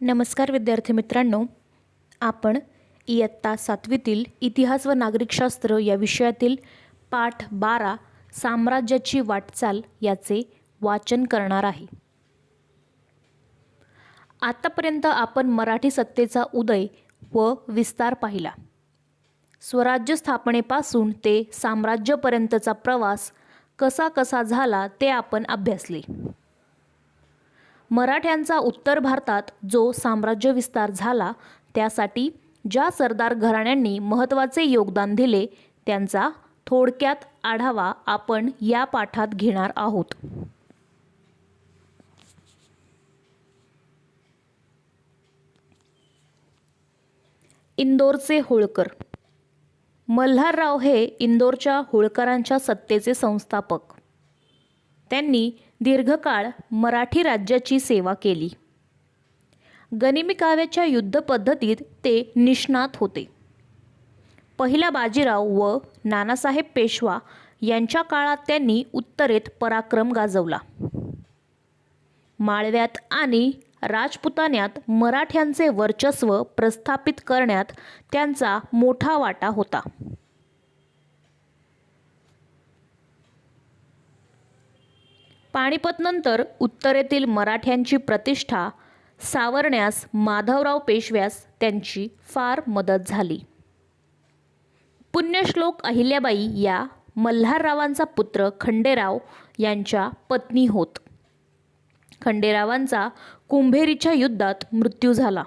नमस्कार विद्यार्थी मित्रांनो. आपण इयत्ता सातवीतील इतिहास व नागरिकशास्त्र या विषयातील पाठ बारा साम्राज्याची वाटचाल याचे वाचन करणार आहे. आतापर्यंत आपण मराठी सत्तेचा उदय व विस्तार पाहिला. स्वराज्य स्थापनेपासून ते साम्राज्यापर्यंतचा प्रवास कसा कसा झाला ते आपण अभ्यासले. मराठ्यांचा उत्तर भारतात जो साम्राज्य विस्तार झाला त्यासाठी ज्या सरदार घराण्यांनी महत्त्वाचे योगदान दिले त्यांचा थोडक्यात आढावा आपण या पाठात घेणार आहोत. इंदोरचे होळकर. मल्हारराव हे इंदोरच्या होळकरांच्या सत्तेचे संस्थापक. त्यांनी दीर्घकाळ मराठी राज्याची सेवा केली. गनिमी काव्याच्या युद्ध पद्धतीत ते निष्णात होते. पहिला बाजीराव व नानासाहेब पेशवा यांच्या काळात त्यांनी उत्तरेत पराक्रम गाजवला. माळव्यात आणि राजपुतान्यात मराठ्यांचे वर्चस्व प्रस्थापित करण्यात त्यांचा मोठा वाटा होता. पानिपतनंतर उत्तरेतील मराठ्यांची प्रतिष्ठा सावरण्यास माधवराव पेशव्यास त्यांची फार मदत झाली. पुण्यश्लोक अहिल्याबाई या मल्हाररावांचा पुत्र खंडेराव यांच्या पत्नी होत. खंडेरावांचा कुंभेरीच्या युद्धात मृत्यू झाला.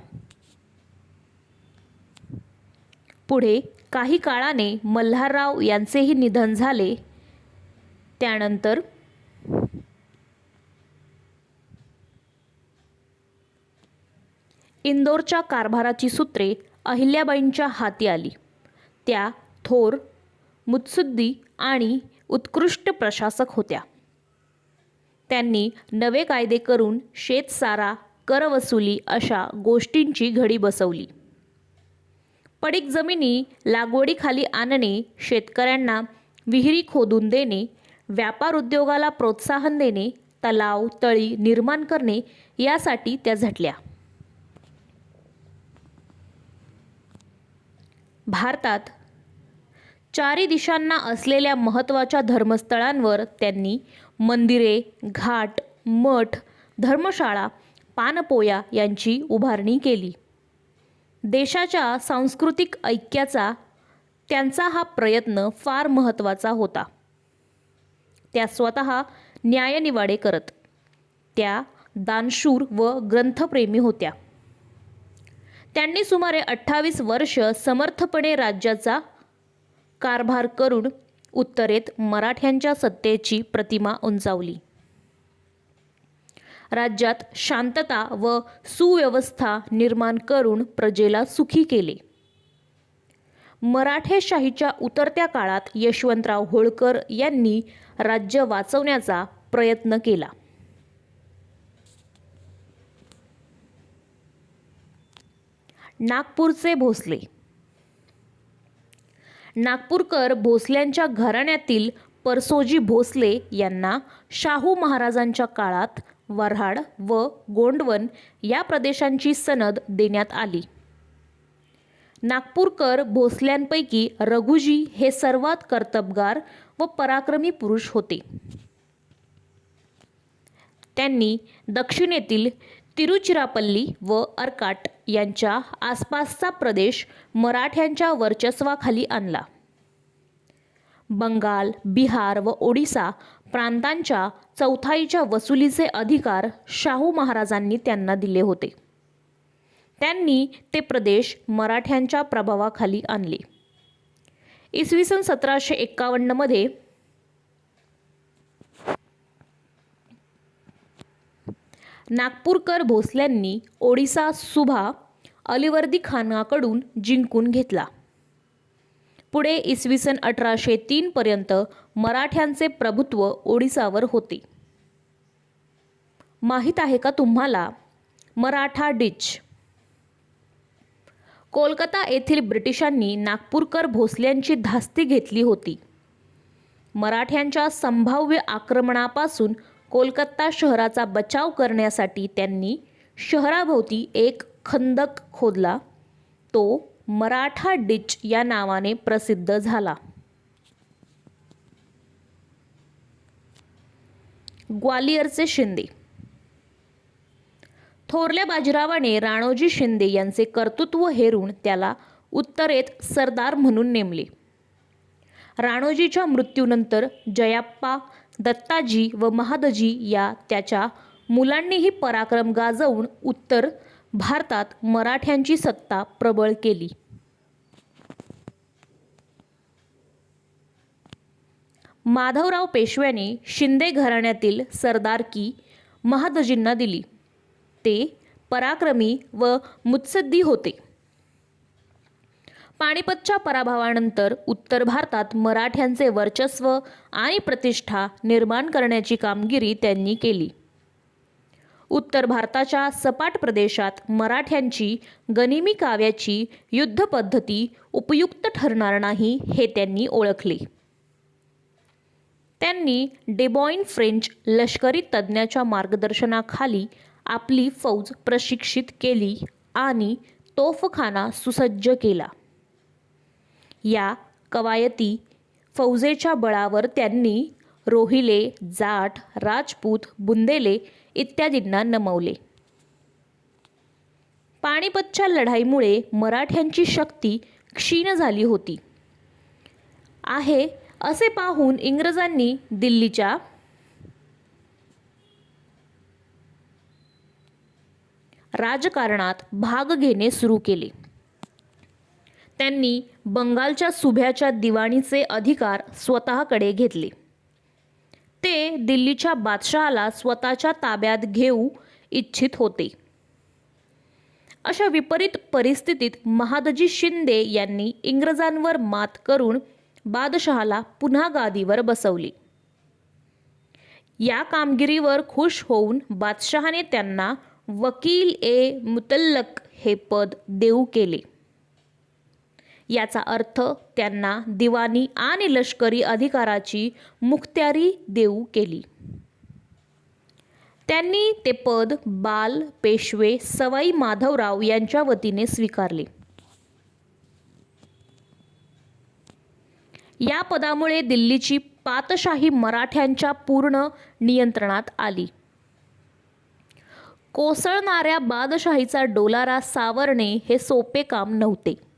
पुढे काही काळाने मल्हारराव यांचेही निधन झाले. त्यानंतर इंदोरच्या कारभाराची सूत्रे अहिल्याबाईंच्या हाती आली. त्या थोर मुत्सुद्दी आणि उत्कृष्ट प्रशासक होत्या. त्यांनी नवे कायदे करून शेतसारा करवसुली अशा गोष्टींची घडी बसवली. पडीक जमिनी लागवडीखाली आणणे शेतकऱ्यांना विहिरी खोदून देणे व्यापार उद्योगाला प्रोत्साहन देणे तलाव तळी निर्माण करणे यासाठी त्या झटल्या. भारतात चारी दिशांना असलेल्या महत्त्वाच्या धर्मस्थळांवर त्यांनी मंदिरे घाट मठ धर्मशाळा पानपोया यांची उभारणी केली. देशाच्या सांस्कृतिक ऐक्याचा त्यांचा हा प्रयत्न फार महत्त्वाचा होता. त्या स्वतः न्यायनिवाडे करत त्या दानशूर व ग्रंथप्रेमी होत्या. त्यांनी सुमारे अठ्ठावीस वर्ष समर्थपणे राज्याचा कारभार करून उत्तरेत मराठ्यांच्या सत्तेची प्रतिमा उंचावली. राज्यात शांतता व सुव्यवस्था निर्माण करून प्रजेला सुखी केले. मराठेशाहीच्या उतरत्या काळात यशवंतराव होळकर यांनी राज्य वाचवण्याचा प्रयत्न केला. नागपूरचे भोसले. नागपूरकर भोसल्यांच्या घराण्यातील परसोजी भोसले यांना शाहू महाराजांच्या काळात वऱ्हाड व गोंडवन या प्रदेशांची सनद देण्यात आली. नागपूरकर भोसल्यांपैकी रघुजी हे सर्वात कर्तबगार व पराक्रमी पुरुष होते. त्यांनी दक्षिणेतील तिरुचिरापल्ली व अर्काट यांच्या आसपासचा प्रदेश मराठ्यांच्या वर्चस्वाखाली आणला. बंगाल बिहार व ओडिसा प्रांतांच्या चौथाईच्या वसुलीचे अधिकार शाहू महाराजांनी त्यांना दिले होते. त्यांनी ते प्रदेश मराठ्यांच्या प्रभावाखाली आणले. इसवी सन सतराशे एक्कावन्नमध्ये नागपूरकर भोसल्यांनी ओडिसा सुभा अलिवर्दी खानाकडून जिंकून घेतला. पुढे इसवी सन अठराशे तीनपर्यंत मराठ्यांचे प्रभुत्व ओडिसावर होते. माहीत आहे का तुम्हाला? मराठा डिच. कोलकाता येथील ब्रिटिशांनी नागपूरकर भोसल्यांची धास्ती घेतली होती. मराठ्यांच्या संभाव्य आक्रमणापासून कोलकाता शहराचा बचाव करण्यासाठी त्यांनी शहराभोवती एक खंदक खोदला. तो मराठा डिच या नावाने प्रसिद्ध झाला. ग्वालियरचे शिंदे. थोरल्या बाजीरावाने राणोजी शिंदे यांचे कर्तृत्व हेरून त्याला उत्तरेत सरदार म्हणून नेमले. राणोजीच्या मृत्यूनंतर जयाप्पा दत्ताजी व महादजी या त्याच्या मुलांनीही पराक्रम गाजवून उत्तर भारतात मराठ्यांची सत्ता प्रबळ केली. माधवराव पेशव्याने शिंदे घराण्यातील सरदारकी महादजींना दिली. ते पराक्रमी व मुत्सद्दी होते. पानिपतच्या पराभवानंतर उत्तर भारतात मराठ्यांचे वर्चस्व आणि प्रतिष्ठा निर्माण करण्याची कामगिरी त्यांनी केली. उत्तर भारताच्या सपाट प्रदेशात मराठ्यांची गनिमी काव्याची युद्धपद्धती उपयुक्त ठरणार नाही हे त्यांनी ओळखले. त्यांनी डेबॉईन फ्रेंच लष्करी तज्ज्ञाच्या मार्गदर्शनाखाली आपली फौज प्रशिक्षित केली आणि तोफखाना सुसज्ज केला. या कवायती फौजेच्या बळावर त्यांनी रोहिले जाट राजपूत बुंदेले इत्यादींना नमवले. पानिपतच्या लढाईमुळे मराठ्यांची शक्ती क्षीण झाली होती. आहे असे पाहून इंग्रजांनी दिल्लीच्या राजकारणात भाग घेणे सुरू केले. त्यांनी बंगालच्या सुभ्याच्या दिवाणीचे अधिकार स्वतःकडे घेतले. ते दिल्लीच्या बादशहाला स्वतःच्या ताब्यात घेऊ इच्छित होते. अशा विपरीत परिस्थितीत महादजी शिंदे यांनी इंग्रजांवर मात करून बादशहाला पुन्हा गादीवर बसवले. या कामगिरीवर खुश होऊन बादशहाने त्यांना वकील ए मुतल्लक हे पद देऊ केले. याचा अर्थ त्यांना दिवाणी आणि लष्करी अधिकाराची मुखत्यारी देऊ केली. त्यांनी ते पद बाल पेशवे सवाई माधवराव यांच्या वतीने स्वीकारले. या पदामुळे दिल्लीची पातशाही मराठ्यांच्या पूर्ण नियंत्रणात आली. कोसळणाऱ्या बादशाहीचा डोलारा सावरणे हे सोपे काम नव्हते.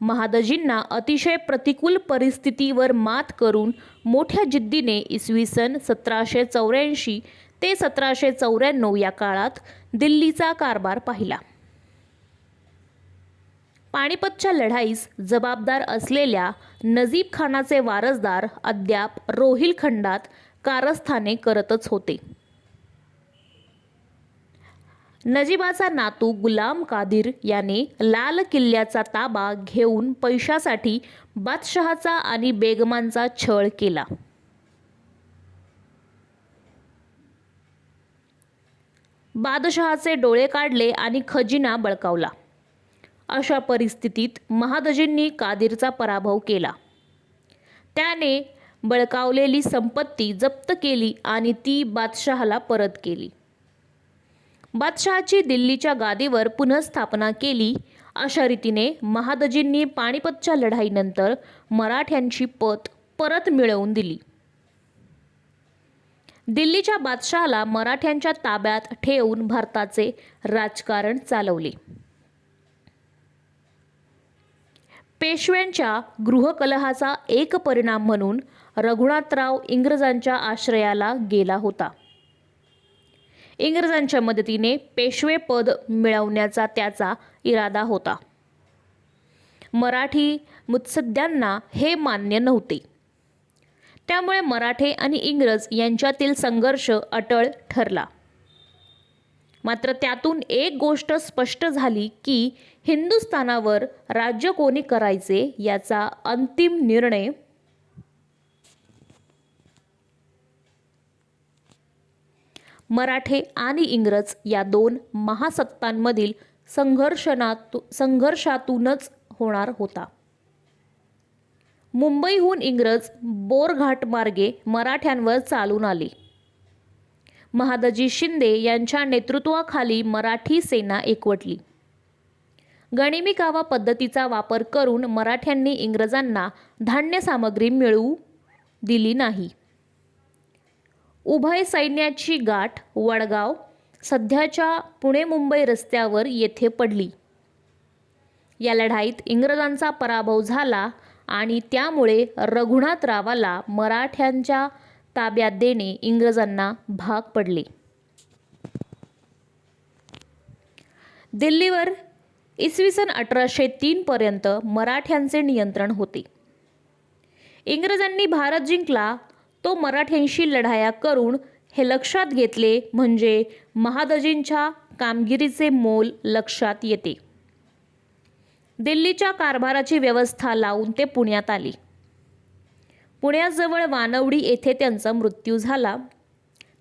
महादजींना अतिशय प्रतिकूल परिस्थितीवर मात करून मोठ्या जिद्दीने इसवी सन सतराशे चौऱ्याऐंशी ते सतराशे चौऱ्याण्णव या काळात दिल्लीचा कारभार पाहिला. पानिपतच्या लढाईस जबाबदार असलेल्या नजीब खानाचे वारसदार अद्याप रोहिलखंडात कारस्थाने करतच होते. नजीबाचा नातू गुलाम कादिर याने लाल किल्ल्याचा ताबा घेऊन पैशासाठी बादशहाचा आणि बेगमांचा छळ केला. बादशहाचे डोळे काढले आणि खजिना बळकावला. अशा परिस्थितीत महादजींनी कादिरचा पराभव केला. त्याने बळकावलेली संपत्ती जप्त केली आणि ती बादशहाला परत केली. बादशहाची दिल्लीच्या गादीवर पुनर्स्थापना केली. अशा रीतीने महादजींनी पानिपतच्या लढाईनंतर मराठ्यांची पत परत मिळवून दिली. दिल्लीच्या बादशहाला मराठ्यांच्या ताब्यात ठेवून भारताचे राजकारण चालवले. पेशव्यांच्या गृहकलहाचा एक परिणाम म्हणून रघुनाथराव इंग्रजांच्या आश्रयाला गेला होता. इंग्रजांच्या मदतीने पेशवे पद मिळवण्याचा त्याचा इरादा होता. मराठी मुत्सद्यांना हे मान्य नव्हते. त्यामुळे मराठे आणि इंग्रज यांच्यातील संघर्ष अटळ ठरला. मात्र त्यातून एक गोष्ट स्पष्ट झाली की हिंदुस्थानावर राज्य कोणी करायचे याचा अंतिम निर्णय मराठे आणि इंग्रज या दोन महासत्तांमधील संघर्षणात संघर्षातूनच होणार होता. मुंबईहून इंग्रज बोरघाट मार्गे मराठ्यांवर चालून आले. महादजी शिंदे यांच्या नेतृत्वाखाली मराठी सेना एकवटली. गणिमी कावा पद्धतीचा वापर करून मराठ्यांनी इंग्रजांना धान्य सामग्री मिळवू दिली नाही. उभय सैन्याची गाठ वडगाव सध्याच्या पुणे मुंबई रस्त्यावर येथे पडली. या लढाईत इंग्रजांचा पराभव झाला आणि त्यामुळे रघुनाथरावाला मराठ्यांच्या ताब्यात देणे इंग्रजांना भाग पडले. दिल्लीवर इसवी सन अठराशे तीनपर्यंत मराठ्यांचे नियंत्रण होते. इंग्रजांनी भारत जिंकला तो मराठ्यांशी लढाया करून हे लक्षात घेतले म्हणजे महादजींच्या कामगिरीचे मोल लक्षात येते. दिल्लीच्या कारभाराची व्यवस्था लावून ते पुण्यात आले. पुण्याजवळ वानवडी येथे त्यांचा मृत्यू झाला.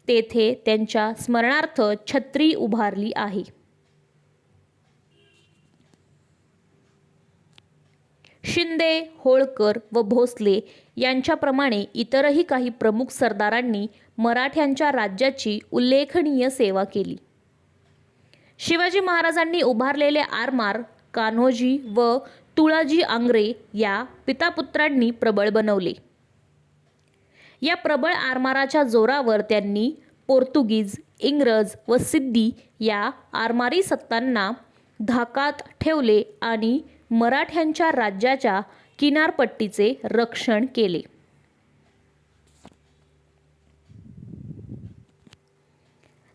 तेथे त्यांच्या स्मरणार्थ छत्री उभारली आहे. शिंदे होळकर व भोसले यांच्याप्रमाणे इतरही काही प्रमुख सरदारांनी मराठ्यांच्या राज्याची उल्लेखनीय सेवा केली. शिवाजी महाराजांनी उभारलेले आरमार कान्होजी व तुळाजी आंग्रे या पितापुत्रांनी प्रबळ बनवले. या प्रबळ आरमाराच्या जोरावर त्यांनी पोर्तुगीज इंग्रज व सिद्धी या आरमारी सत्तांना धाकात ठेवले आणि मराठ्यांच्या राज्याच्या किनारपट्टीचे रक्षण केले.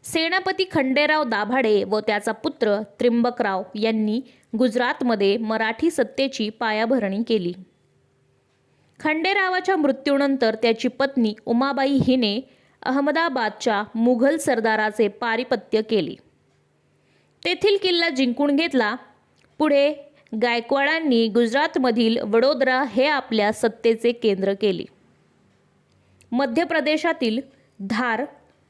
सेनापती खंडेराव दाभाडे व त्याचा पुत्र त्रिंबकराव यांनी गुजरातमध्ये मराठी सत्तेची पायाभरणी केली. खंडेरावाच्या मृत्यूनंतर त्याची पत्नी उमाबाई हिने अहमदाबादच्या मुघल सरदाराचे पारिपत्य केले. तेथील किल्ला जिंकून घेतला. पुढे गायकवाडांनी गुजरातमधील वडोदरा हे आपल्या सत्तेचे केंद्र केले. मध्य प्रदेशातील धार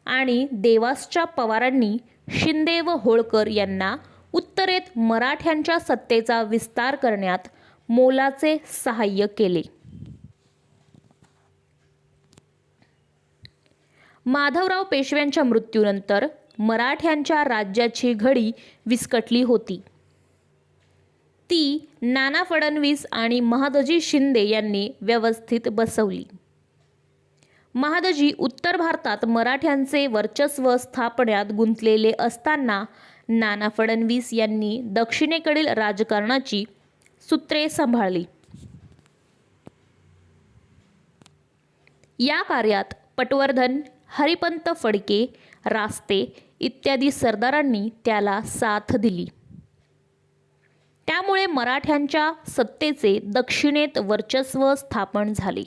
आणि देवासच्या पवारांनी शिंदे व होळकर यांना उत्तरेत मराठ्यांच्या सत्तेचा विस्तार करण्यात मोलाचे सहाय्य केले. माधवराव पेशव्यांच्या मृत्यूनंतर मराठ्यांच्या राज्याची घडी विस्कटली होती. ती नाना फडणवीस आणि महादजी शिंदे यांनी व्यवस्थित बसवली. महादजी उत्तर भारतात मराठ्यांचे वर्चस्व स्थापण्यात गुंतलेले असताना नाना फडणवीस यांनी दक्षिणेकडील राजकारणाची सूत्रे सांभाळली. या कार्यात पटवर्धन हरिपंत फडके रास्ते इत्यादी सरदारांनी त्याला साथ दिली. त्यामुळे मराठ्यांच्या सत्तेचे दक्षिणेत वर्चस्व स्थापन झाले.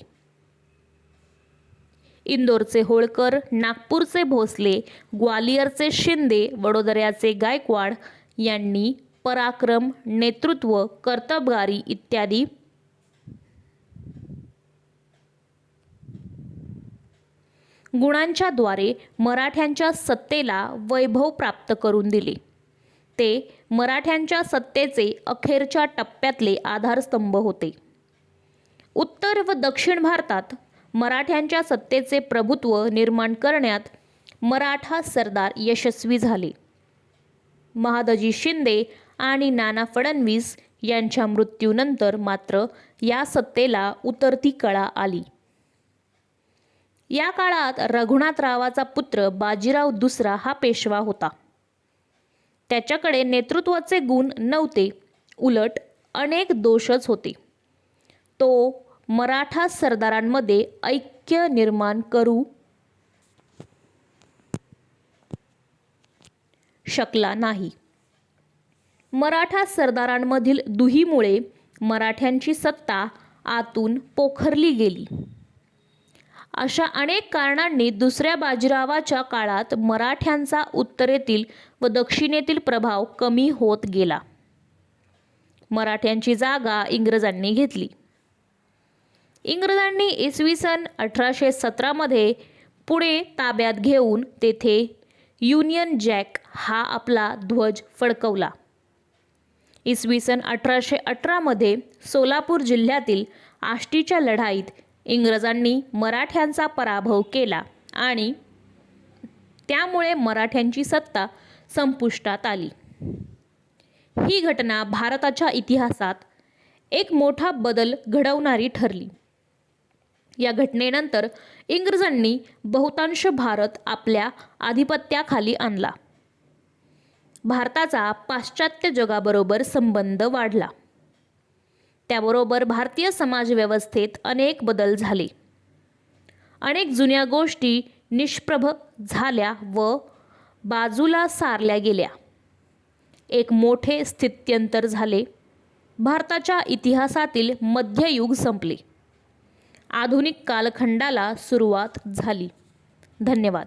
इंदोरचे होळकर नागपूरचे भोसले ग्वालियरचे शिंदे वडोदऱ्याचे गायकवाड यांनी पराक्रम नेतृत्व कर्तबगारी इत्यादी गुणांच्याद्वारे मराठ्यांच्या सत्तेला वैभव प्राप्त करून दिले. ते मराठ्यांच्या सत्तेचे अखेरच्या टप्प्यातले आधारस्तंभ होते. उत्तर व दक्षिण भारतात मराठ्यांच्या सत्तेचे प्रभुत्व निर्माण करण्यात मराठा सरदार यशस्वी झाले. महादजी शिंदे आणि नाना फडणवीस यांच्या मृत्यूनंतर मात्र या सत्तेला उतरती कळा आली. या काळात रघुनाथरावाचा पुत्र बाजीराव दुसरा हा पेशवा होता. त्याच्याकडे नेतृत्वाचे गुण नव्हते. उलट अनेक दोषच होते. तो मराठा सरदारांमध्ये ऐक्य निर्माण करू शकला नाही. मराठा सरदारांमधील दुहीमुळे मराठ्यांची सत्ता आतून पोखरली गेली. अशा अनेक कारणांनी दुसऱ्या बाजीरावाच्या काळात मराठ्यांचा उत्तरेतील व दक्षिणेतील प्रभाव कमी होत गेला. मराठ्यांची जागा इंग्रजांनी घेतली. इंग्रजांनी इसवी सन अठराशे सतरामध्ये पुणे ताब्यात घेऊन तेथे युनियन जॅक हा आपला ध्वज फडकवला. इसवी सन अठराशे अठरामध्ये सोलापूर जिल्ह्यातील आष्टीच्या लढाईत इंग्रजांनी मराठ्यांचा पराभव केला आणि त्यामुळे मराठ्यांची सत्ता संपुष्टात आली. ही घटना भारताच्या इतिहासात एक मोठा बदल घडवणारी ठरली. या घटनेनंतर इंग्रजांनी बहुतांश भारत आपल्या आधिपत्याखाली आणला. भारताचा पाश्चात्य जगाबरोबर संबंध वाढला. त्याबरोबर भारतीय समाजव्यवस्थेत अनेक बदल झाले. अनेक जुन्या गोष्टी निष्प्रभ झाल्या व बाजूला सारल्या गेल्या. एक मोठे स्थित्यंतर झाले. भारताच्या इतिहासातील मध्ययुग संपले. आधुनिक कालखंडाला सुरुवात झाली. धन्यवाद.